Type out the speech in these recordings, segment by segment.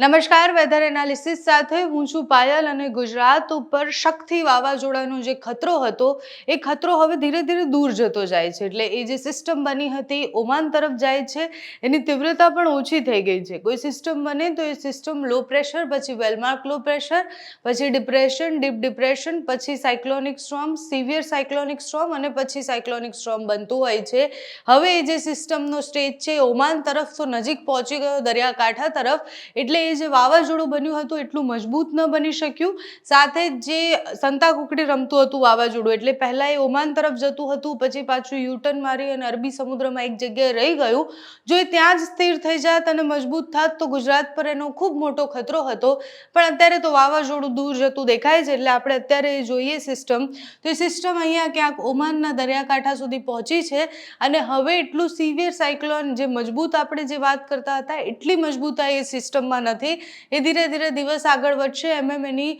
નમસ્કાર weather analysis સાથે હું છું પાયલ અને ગુજરાત ઉપર શક્તિ વાવાઝોડાનો જે ખતરો હતો, એ ખતરો હવે ધીરે ધીરે દૂર જતો જાય છે. એટલે એ જે સિસ્ટમ બની હતી, ઓમાન તરફ જાય છે, એની તીવ્રતા પણ ઓછી થઈ ગઈ છે. કોઈ સિસ્ટમ બને તો એ સિસ્ટમ લો પ્રેશર પછી વેલમાર્ક લો પ્રેશર પછી ડિપ્રેશન ડીપ ડિપ્રેશન પછી cyclonic storm severe cyclonic storm અને પછી સાયક્લોનિક સ્ટ્રોમ બનતું હોય છે. હવે એ જે સિસ્ટમનો સ્ટેજ છે ઓમાન તરફ તો નજીક પહોંચી ગયો, દરિયાકાંઠા તરફ. એટલે જે વાવાઝોડું બન્યું હતું એટલું મજબૂત ન બની શક્યું. સાથે જ સંતા કુકડી રમતું હતું વાવાઝોડું, એટલે પહેલાં એ ઓમાન તરફ જતું હતું, પછી પાછું યુટર્ન મારી અને અરબી સમુદ્રમાં એક જગ્યાએ રહી ગયું. જો એ ત્યાં જ સ્થિર થઈ જાત અને મજબૂત થાત તો ગુજરાત પર એનો ખૂબ મોટો ખતરો હતો. પણ અત્યારે તો વાવાઝોડું દૂર જતું દેખાય છે, એટલે આપણે અત્યારે એ જોઈએ સિસ્ટમ તો એ સિસ્ટમ અહીંયા ક્યાંક ઓમાનના દરિયાકાંઠા સુધી પહોંચી છે અને હવે એટલું સિવિયર સાયક્લોન જે મજબૂત આપણે જે વાત કરતા હતા, એટલી મજબૂતાઈ એ સિસ્ટમમાં નથી. એ ધીરે ધીરે દિવસ આગળ વધશે. એમ એમ એની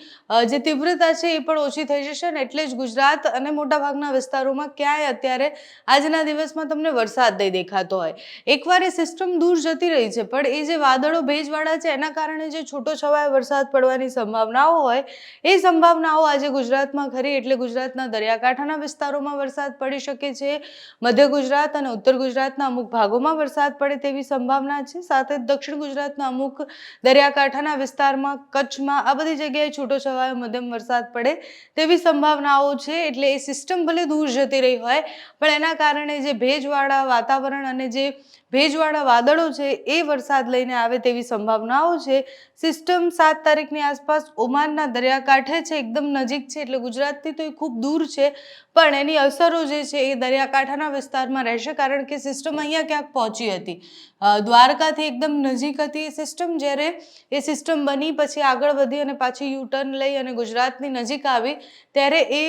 જે તીવ્રતા છે એ પણ ઓછી થઈ જશે ને એટલે જ ગુજરાત અને મોટાભાગના વિસ્તારોમાં ક્યાંય અત્યારે આજના દિવસમાં તમને વરસાદ નહીં દેખાતો હોય. એકવાર એ સિસ્ટમ દૂર જતી રહી છે, પણ એ જે વાદળો ભેજવાળા છે, એના કારણે જે છૂટો છવાયો વરસાદ પડવાની સંભાવનાઓ હોય, એ સંભાવનાઓ આજે ગુજરાતમાં ખરી. એટલે ગુજરાતના દરિયાકાંઠાના વિસ્તારોમાં વરસાદ પડી શકે છે, મધ્ય ગુજરાત અને ઉત્તર ગુજરાતના અમુક ભાગોમાં વરસાદ પડે તેવી સંભાવના છે. સાથે દક્ષિણ ગુજરાતના અમુક દરિયાકાંઠાના વિસ્તારમાં કચ્છમાં આ બધી જગ્યાએ છૂટો છવાયો મધ્યમ વરસાદ પડે તેવી સંભાવનાઓ છે. એટલે એ સિસ્ટમ ભલે દૂર જતી રહી હોય, પણ એના કારણે જે ભેજવાળા વાતાવરણ અને જે ભેજવાળા વાદળો છે એ વરસાદ લઈને આવે તેવી સંભાવનાઓ છે. સિસ્ટમ સાત તારીખની આસપાસ ઓમાનના દરિયાકાંઠે છે, એકદમ નજીક છે, એટલે ગુજરાતથી તો એ ખૂબ દૂર છે. પણ એની અસરો જે છે એ દરિયાકાંઠાના વિસ્તારમાં રહેશે, કારણ કે સિસ્ટમ અહીંયા ક્યાંક પહોંચી હતી. દ્વારકાથી એકદમ નજીક હતી એ સિસ્ટમ જ્યારે એ સિસ્ટમ બની, પછી આગળ વધી અને પાછી યુટર્ન લઈ અને ગુજરાતની નજીક આવી, ત્યારે એ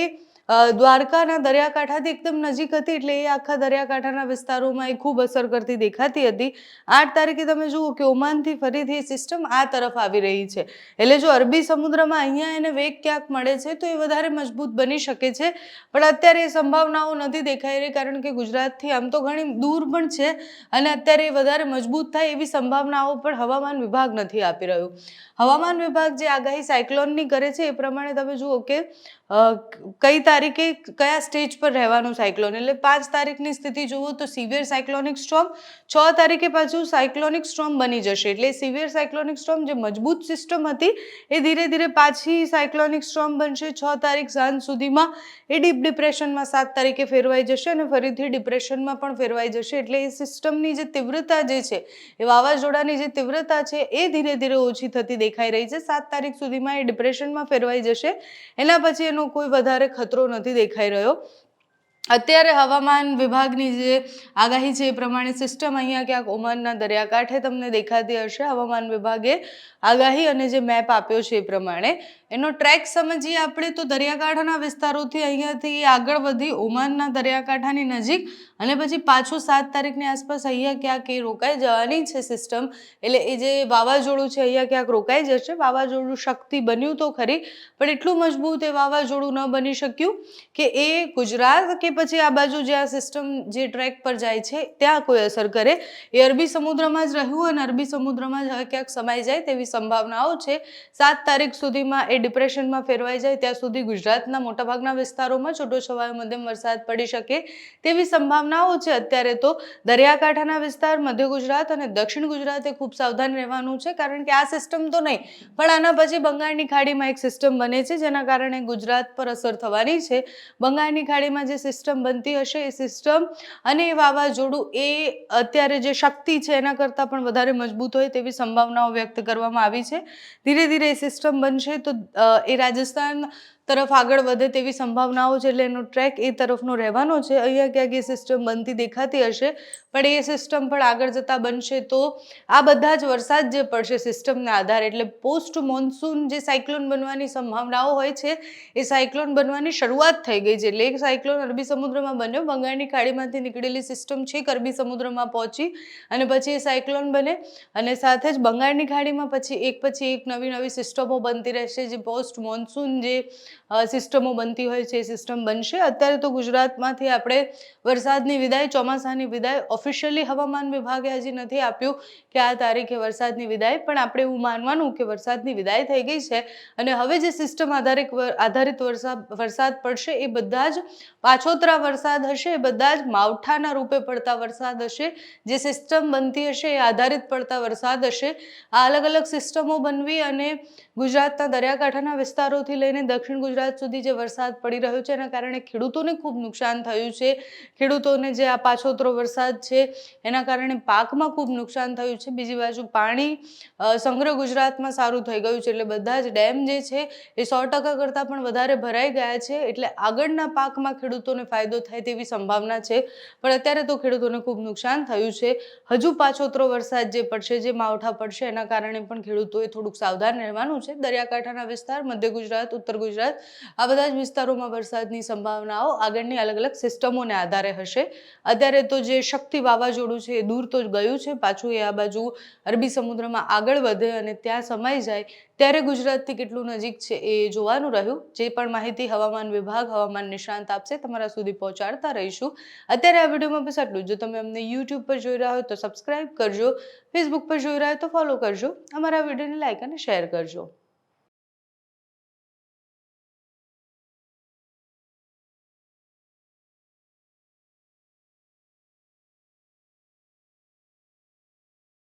દ્વારકાના દરિયાકાંઠાથી એકદમ નજીક હતી એટલે એ આખા દરિયાકાંઠાના વિસ્તારોમાં એ ખૂબ અસર કરતી દેખાતી હતી. આઠ તારીખે તમે જુઓ કે ઓમાનથી ફરીથી સિસ્ટમ આ તરફ આવી રહી છે. એટલે જો અરબી સમુદ્રમાં અહીંયા એને વેગ ક્યાંક મળે છે તો એ વધારે મજબૂત બની શકે છે. પણ અત્યારે એ સંભાવનાઓ નથી દેખાઈ રહી કારણ કે ગુજરાતથી આમ તો ઘણી દૂર પણ છે અને અત્યારે એ વધારે મજબૂત થાય એવી સંભાવનાઓ પણ હવામાન વિભાગ નથી આપી રહ્યું. હવામાન વિભાગ જે આગાહી સાયક્લોનની કરે છે એ પ્રમાણે તમે જુઓ કે કઈ તારીખે કયા સ્ટેજ પર રહેવાનું સાયક્લોન? એટલે પાંચ તારીખની સ્થિતિ જુઓ તો સિવિયર સાયક્લોનિક સ્ટ્રોમ, છ તારીખે પાછું સાયક્લોનિક સ્ટ્રોમ બની જશે. એટલે સિવિયર સાયક્લોનિક સ્ટ્રોમ જે મજબૂત સિસ્ટમ હતી, એ ધીરે ધીરે પાછી સાયક્લોનિક સ્ટ્રોમ બનશે. છ તારીખ સાંજ સુધીમાં એ ડીપ ડિપ્રેશનમાં સાત તારીખે ફેરવાઈ જશે અને ફરીથી ડિપ્રેશનમાં પણ ફેરવાઈ જશે. એટલે એ સિસ્ટમની જે તીવ્રતા જે છે, એ વાવાઝોડાની જે તીવ્રતા છે, એ ધીરે ધીરે ઓછી થતી દેખાઈ રહી છે. સાત તારીખ સુધીમાં એ ડિપ્રેશનમાં ફેરવાઈ જશે. એના પછી એનો કોઈ વધારે ખતરો નથી દેખાઈ રહ્યો. અત્યારે હવામાન વિભાગની જે આગાહી છે એ પ્રમાણે સિસ્ટમ અહીંયા ક્યાંક ઓમાનના દરિયાકાંઠે તમને દેખાતી હશે. હવામાન વિભાગે આગાહી અને જે મેપ આપ્યો છે એ પ્રમાણે. એનો ટ્રેક સમજીએ આપણે તો દરિયાકાંઠાના વિસ્તારોથી અહીંયાથી આગળ વધી ઓમાનના દરિયાકાંઠાની નજીક અને પછી પાછું સાત તારીખની આસપાસ અહીંયા ક્યાંક એ રોકાઈ જવાની છે સિસ્ટમ એટલે એ જે વાવાઝોડું છે અહીંયા ક્યાંક રોકાઈ જશે. વાવાઝોડું શક્તિ બન્યું તો ખરી, પણ એટલું મજબૂત એ વાવાઝોડું ન બની શક્યું કે એ ગુજરાત કે પછી આ બાજુ જે આ સિસ્ટમ જે ટ્રેક પર જાય છે, ત્યાં કોઈ અસર કરે. એ અરબી સમુદ્રમાં જ રહ્યું અને અરબી સમુદ્રમાં જ હવે ક્યાંક સમાઈ જાય તેવી સંભાવનાઓ છે. સાત તારીખ સુધીમાં એ ડિપ્રેશનમાં ફેરવાઈ જાય, ત્યાં સુધી ગુજરાતના મોટાભાગના વિસ્તારોમાં છૂટોછવાયો મધ્યમ વરસાદ પડી શકે તેવી સંભાવનાઓ છે. અત્યારે તો દરિયાકાંઠાના વિસ્તાર, મધ્ય ગુજરાત અને દક્ષિણ ગુજરાતે ખૂબ સાવધાન રહેવાનું છે, કારણ કે આ સિસ્ટમ તો નહીં, પણ આના પછી બંગાળની ખાડીમાં એક સિસ્ટમ બને છે, જેના કારણે ગુજરાત પર અસર થવાની છે. બંગાળની ખાડીમાં જે સિસ્ટમ બનતી હશે એ સિસ્ટમ અને એ વાવાઝોડું એ અત્યારે જે શક્તિ છે એના કરતાં પણ વધારે મજબૂત હોય તેવી સંભાવનાઓ વ્યક્ત કરવામાં આવી છે. ધીરે ધીરે એ સિસ્ટમ બનશે તો એ રાજસ્થાન તરફ આગળ વધે તેવી સંભાવનાઓ છે, એટલે એનો ટ્રેક એ તરફનો રહેવાનો છે. અહીંયા ક્યાંક એ સિસ્ટમ બનતી દેખાતી હશે, પણ એ સિસ્ટમ પણ આગળ જતાં બનશે તો આ બધા જ વરસાદ જે પડશે સિસ્ટમના આધારે, એટલે પોસ્ટ મોન્સૂન જે સાયક્લોન બનવાની સંભાવનાઓ હોય છે, એ સાયક્લોન બનવાની શરૂઆત થઈ ગઈ છે, એટલે એક સાયક્લોન અરબી સમુદ્રમાં બન્યો, બંગાળની ખાડીમાંથી નીકળેલી સિસ્ટમ છે, અરબી સમુદ્રમાં પહોંચી અને પછી એ સાયક્લોન બને અને સાથે જ બંગાળની ખાડીમાં પછી એક પછી એક નવી નવી સિસ્ટમો બનતી રહેશે, જે પોસ્ટ મોન્સૂન જે સિસ્ટમો બનતી હોય છે, એ સિસ્ટમ બનશે. અત્યારે તો ગુજરાતમાંથી આપણે વરસાદની વિદાય, ચોમાસાની વિદાય ઓફિશિયલી હવામાન વિભાગે હજી નથી આપ્યું કે આ તારીખે વરસાદની વિદાય, પણ આપણે એવું માનવાનું કે વરસાદની વિદાય થઈ ગઈ છે. અને હવે જે સિસ્ટમ આધારિત આધારિત વરસાદ વરસાદ પડશે, એ બધા જ પાછોતરા વરસાદ હશે, એ બધા જ માવઠાના રૂપે પડતા વરસાદ હશે. જે સિસ્ટમ બનતી હશે, એ આધારિત પડતા વરસાદ હશે. આ અલગ અલગ સિસ્ટમો બનવી અને ગુજરાતના દરિયાકાંઠાના વિસ્તારોથી લઈને દક્ષિણ ગુજરાત સુધી જે વરસાદ પડી રહ્યો છે એના કારણે ખેડૂતોને ખૂબ નુકસાન થયું છે. ખેડૂતોને જે આ પાછોતરો વરસાદ છે એના કારણે પાકમાં ખૂબ નુકસાન થયું છે. બીજી બાજુ પાણી સંગ્રહ ગુજરાતમાં સારું થઈ ગયું છે. એટલે બધા જ ડેમ જે છે એ સો ટકા કરતાં પણ વધારે ભરાઈ ગયા છે. એટલે આગળના પાકમાં ખેડૂતોને ફાયદો થાય તેવી સંભાવના છે. પણ અત્યારે તો ખેડૂતોને ખૂબ નુકસાન થયું છે. હજુ પાછોતરો વરસાદ જે પડશે, જે માવઠા પડશે, એના કારણે પણ ખેડૂતોએ થોડુંક સાવધાન રહેવાનું છે. દરિયાકાંઠાના વિસ્તાર, મધ્ય ગુજરાત, ઉત્તર ગુજરાત આ બધા જ વિસ્તારોમાં વરસાદની સંભાવનાઓ આગળની અલગ અલગ સિસ્ટમોને આધારે હશે. અત્યારે તો જે શક્તિ વાવાઝોડું છે એ દૂર તો ગયું છે. પાછું એ આ બાજુ અરબી સમુદ્રમાં આગળ વધે અને ત્યાં સમાઈ જાય. ત્યારે ગુજરાતથી કેટલું નજીક છે એ જોવાનું રહ્યું. જે પણ માહિતી હવામાન વિભાગ, હવામાન નિષ્ણાંત આપશે, તમારા સુધી પહોંચાડતા રહીશું. અત્યારે આ વિડીયોમાં બસ આટલું જો. તમે અમને યુટ્યુબ પર જોઈ રહ્યા હોય તો સબસ્ક્રાઈબ કરજો. ફેસબુક પર જોઈ રહ્યા હોય તો ફોલો કરજો. અમારા વિડીયોને લાઈક અને શેર કરજો.